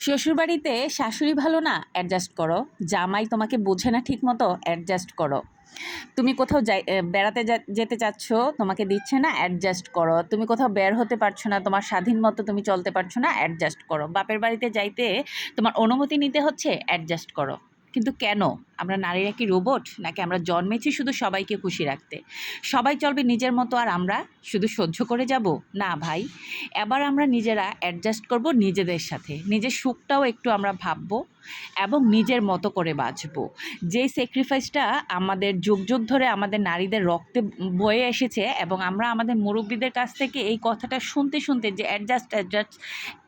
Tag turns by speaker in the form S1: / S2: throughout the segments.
S1: শ্বশুরবাড়িতে শাশুড়ি ভালো না অ্যাডজাস্ট করো। জামাই তোমাকে বোঝে না ঠিক মতো অ্যাডজাস্ট করো। তুমি কোথাও যাই বেড়াতে যেতে চাচ্ছ, তোমাকে দিচ্ছে না অ্যাডজাস্ট করো। তুমি কোথাও বের হতে পারছ না, তোমার স্বাধীন মতো তুমি চলতে পারছ না অ্যাডজাস্ট করো। বাপের বাড়িতে যাইতে তোমার অনুমতি নিতে হচ্ছে অ্যাডজাস্ট করো। কিন্তু কেন? আমরা নারীরা কি রোবট নাকি আমরা জন্মেছি শুধু সবাইকে খুশি রাখতে? সবাই চলবে নিজের মতো আর আমরা শুধু সহ্য করে যাব? না ভাই। এবার আমরা নিজেরা অ্যাডজাস্ট করব নিজেদের সাথে। নিজের সুখটাও একটু আমরা ভাববো এবং নিজের মতো করে বাঁচবো। যে স্যাক্রিফাইসটা আমাদের যুগ যুগ ধরে আমাদের নারীদের রক্তে বয়ে এসেছে এবং আমরা আমাদের মুরব্বীদের কাছ থেকে এই কথাটা শুনতে শুনতে যে অ্যাডজাস্ট অ্যাডজাস্ট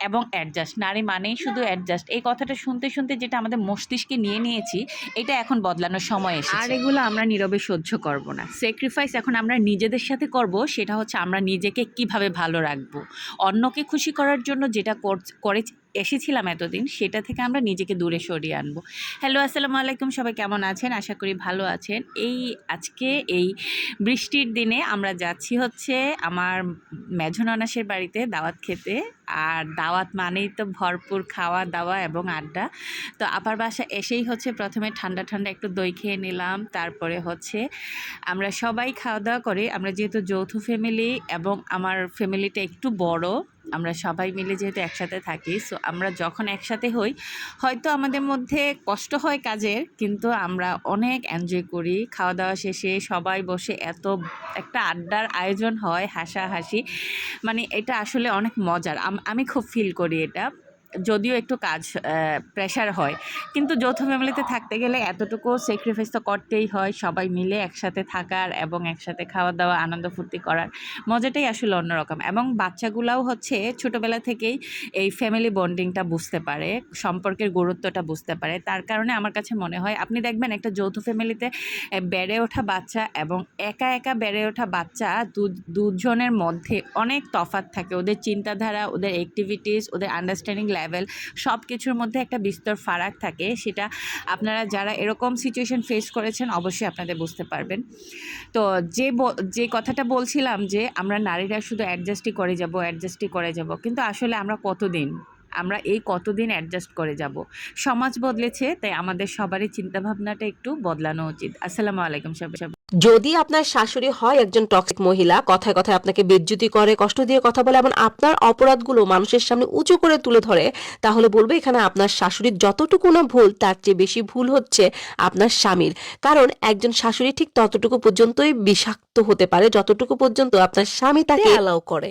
S1: এবং অ্যাডজাস্ট নারী মানেই শুধু অ্যাডজাস্ট এই কথাটা শুনতে শুনতে যেটা আমাদের মস্তিষ্কে নিয়ে নিয়েছি এটা এখন বদলানোর সময় এসেছে। আর এগুলো আমরা নীরবে সহ্য করব না। স্যাক্রিফাইস এখন আমরা নিজেদের সাথে করব সেটা হচ্ছে আমরা নিজেকে কীভাবে ভালো রাখব। অন্যকে খুশি করার জন্য যেটা কর- করে এসেছিলাম এতদিন, সেটা থেকে আমরা নিজেকে দূরে সরিয়ে আনব। হ্যালো আসসালামু আলাইকুম, সবাই কেমন আছেন? আশা করি ভালো আছেন। এই আজকে এই বৃষ্টির দিনে আমরা যাচ্ছি হচ্ছে আমার মেঝো ননাসের বাড়িতে দাওয়াত খেতে। আর দাওয়াত মানেই তো ভরপুর খাওয়া, দাওয়া এবং আড্ডা। তো আপার বাসা এসেই হচ্ছে প্রথমে ঠান্ডা ঠান্ডা একটু দই খেয়ে নিলাম। তারপরে হচ্ছে আমরা সবাই খাওয়া দাওয়া করে, আমরা যেহেতু যৌথ ফ্যামিলি এবং আমার ফ্যামিলিটা একটু বড় আমরা সবাই মিলে যেহেতু একসাথে থাকি সো আমরা যখন একসাথে হই, হয়তো আমাদের মধ্যে কষ্ট হয় কাজের, কিন্তু আমরা অনেক এনজয় করি। খাওয়া দাওয়া শেষে সবাই বসে এত একটা আড্ডার আয়োজন হয়, হাসাহাসি। মানে এটা আসলে অনেক মজার। আম- আমি খুব ফিল করি এটা। যদিও একটু কাজ প্রেশার হয়, কিন্তু যৌথ ফ্যামিলিতে থাকতে গেলে এতটুকু স্যাক্রিফাইস তো করতেই হয়, সবাই মিলে একসাথে থাকার এবং একসাথে খাওয়া দাওয়া আনন্দ ফুর্তি করার মজাটাই আসলে অন্যরকম এবং বাচ্চাগুলাও হচ্ছে ছোটোবেলা থেকেই এই ফ্যামিলি বন্ডিংটা বুঝতে পারে, সম্পর্কের গুরুত্বটা বুঝতে পারে। তার কারণে আমার কাছে মনে হয়, আপনি দেখবেন একটা যৌথ ফ্যামিলিতে বেড়ে ওঠা বাচ্চা এবং একা একা বেড়ে ওঠা বাচ্চা দুজনের মধ্যে অনেক তফাৎ থাকে। ওদের চিন্তাধারা, ওদের অ্যাক্টিভিটিস ওদের আন্ডারস্ট্যান্ডিং লেভেল সব কিছুর মধ্যে একটা বিস্তর ফারাক থাকে। সেটা আপনারা যারা এরকম সিচুয়েশন ফেস করেছেন, অবশ্যই আপনাদের বুঝতে পারবেন। তো যে যে কথাটা বলছিলাম যে, আমরা নারীরা শুধু অ্যাডজাস্টই করে যাব অ্যাডজাস্টই করে যাব, কিন্তু আসলে আমরা কতদিন? আমরা এই কতদিন অ্যাডজাস্ট করে যাব। সমাজ বদলেছে তাই আমাদের সবারই চিন্তাভাবনাটা একটু বদলানো উচিত। আসসালামু আলাইকুম সবাই। সবাই
S2: যদি আপনার শাশুড়ি হয় একজন টক্সিক মহিলা কথায় কথায় আপনাকে বেজ্জুতি করে কষ্ট দিয়ে কথা বলে এবং আপনার অপরাধগুলো মানুষের সামনে উঁচু করে তুলে ধরে তাহলে বলব এখানে আপনার শাশুড়ির যতটুকু না ভুল তার চেয়ে বেশি ভুল হচ্ছে আপনার স্বামীর। কারণ একজন শাশুড়ি ঠিক ততটুকু পর্যন্তই বিষাক্ত হতে পারে যতটুকু পর্যন্ত আপনার স্বামী তাকে অ্যালাউ করে।